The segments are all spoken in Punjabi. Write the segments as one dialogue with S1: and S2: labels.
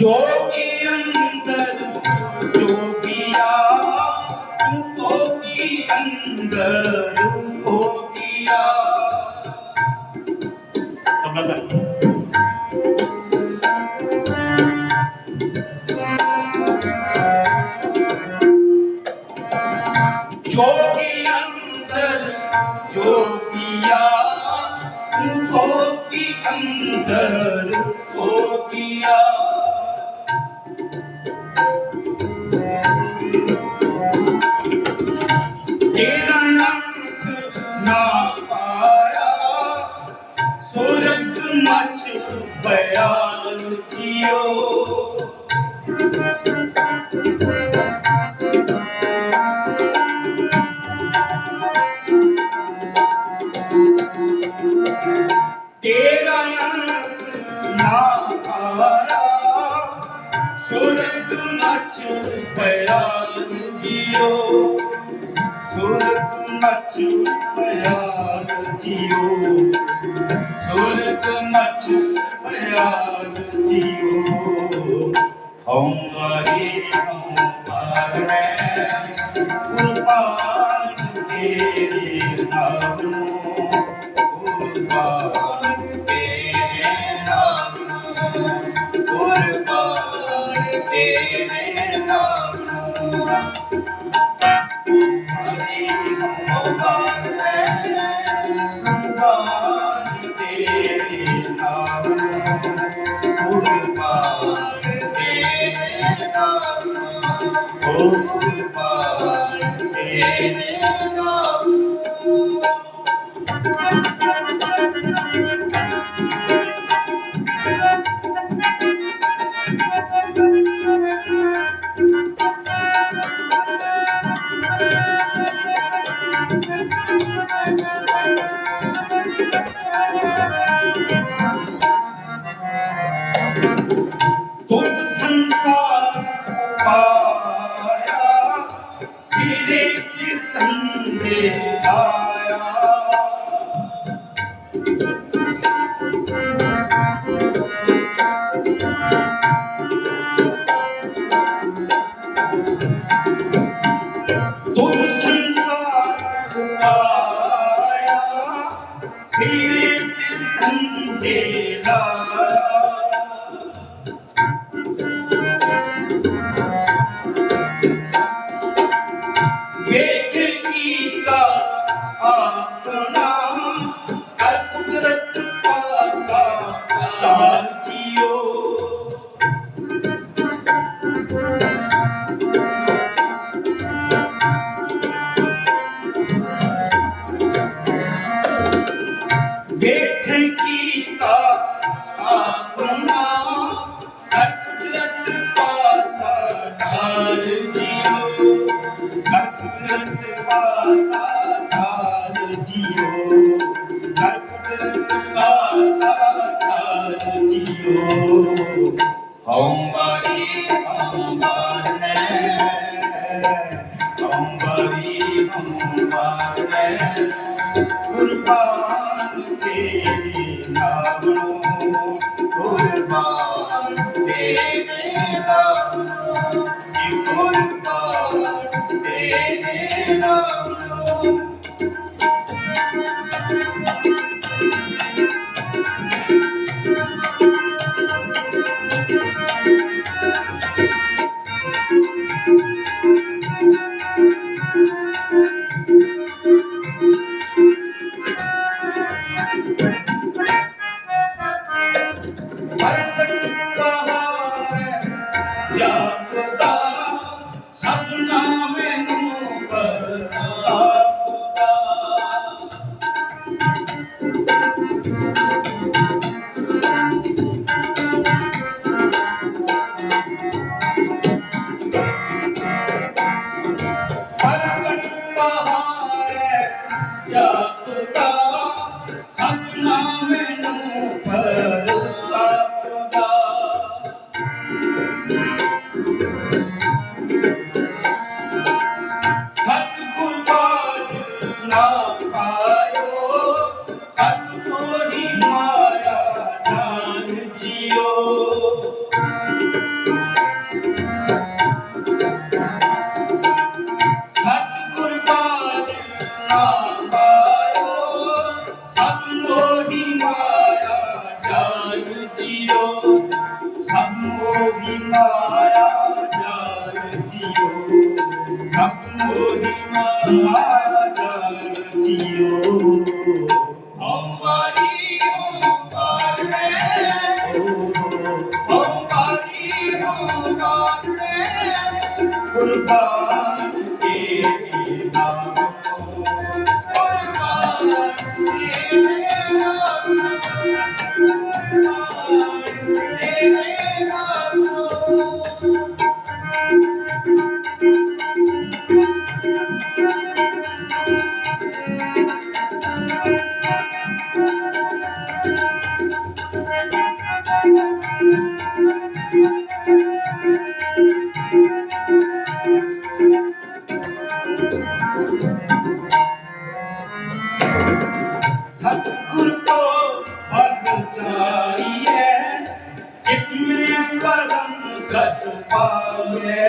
S1: ਜੋ ਅੰਦਰ ਜੋ ਤੂੰ ਕੀ ਅੰਦਰ ਹੋ ਕੀਆ ਤਬਲਾ ਕਰ ਜੋ ਮਚ ਬਿਆਨ ਜੀਓ ਤੇਰਾ ਅੰਕ ਨਾ ਪਾਇਆ ਸੁਰਗ ਮਚ ਬਿਆਨ ਜੀਓ ਸੁਰਗ ਮਚ ਪਿਆਰ ਜੀਓ ਸੁਰਗ ਮਚ ਪਿਆਰ ਜੀਓ ਹਉ ਵਾਰੀ ਹਉ ਪਾਰੈ ਕੁਰਬਾਨ ਤੇਰੇ ਨਾਮ ਤੇਰੇ ਨਾਮ ਕੁਰਬਾਨ ਤੇਰੇ ਨਾਮ thank you. ਤਾਰ ਜੀਓ ਕਰ ਕੁਦਰਤ ਪਾਸਾ ਤਾਰ ਜੀਓ ਕਰ ਕੁਦਰਤ ਪਾਸਾ ਜੀਓ ਹਉ ਵਾਰੀ ਹਉ ਮਾਰਨੈ ਹਉ ਵਾਰੀ ਹਉ ਮਾਰਨੈ ਕੁਰਬਾਨ ਤੇਰੇ ਨਾਮ ਨੂੰ ਕੁਰਬਾਨ ਤੇਰੇ ਨੂੰ ਜੀ সম্মোহিনারা জয় জিও সম্মোহিনারা জয় জিও সম্মোহিনারা জয় জিও অম্বারি অম্বার রে অম্বারি অম্বার রে কুরবান কে ਕੁਰਬਾਨ कट पाए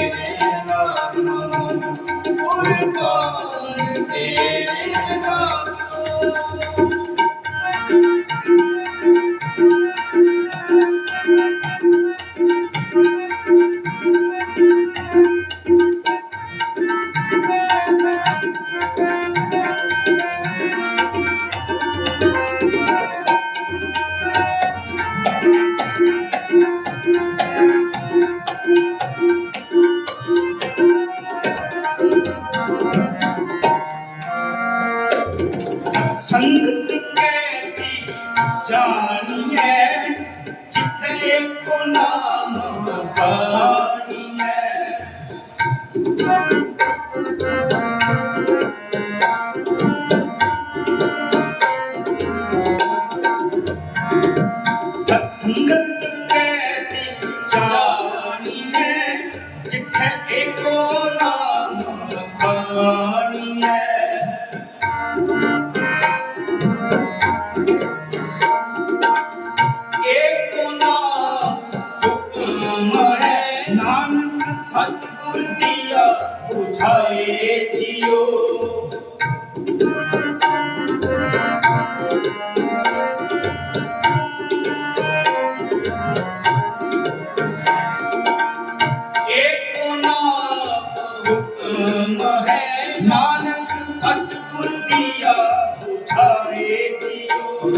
S1: ਤੇਰੇ ਨਾਮ ਕੁਰਬਾਨ ਸੰਗਤ ਕੈਸੀ ਜਾਣੀਏ ਜਿੱਥੇ ਕੋ ਨਾਮ ਬਾਣੀਏ ਸਤਸੰਗਤ ছায়ে জিও ਨਾਨਕ ਸਤਿਗੁਰ ਦੀਆ ਬੁਝਾਏ ਜਿਓ।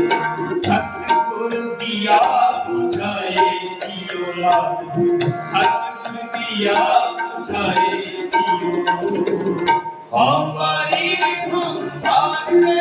S1: ਸਤਿਗੁਰ ਦੀਆ ਬੁਝਾਏ ਜਿਓ, ਨਾਨਕ ਸਤਿਗੁਰ ਦੀਆ ਬੁਝਾਏ हमारी हम भाग में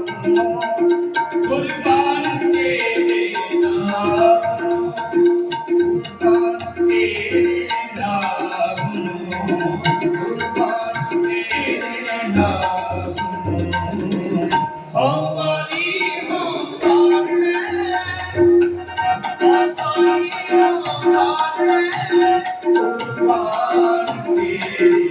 S1: oh you.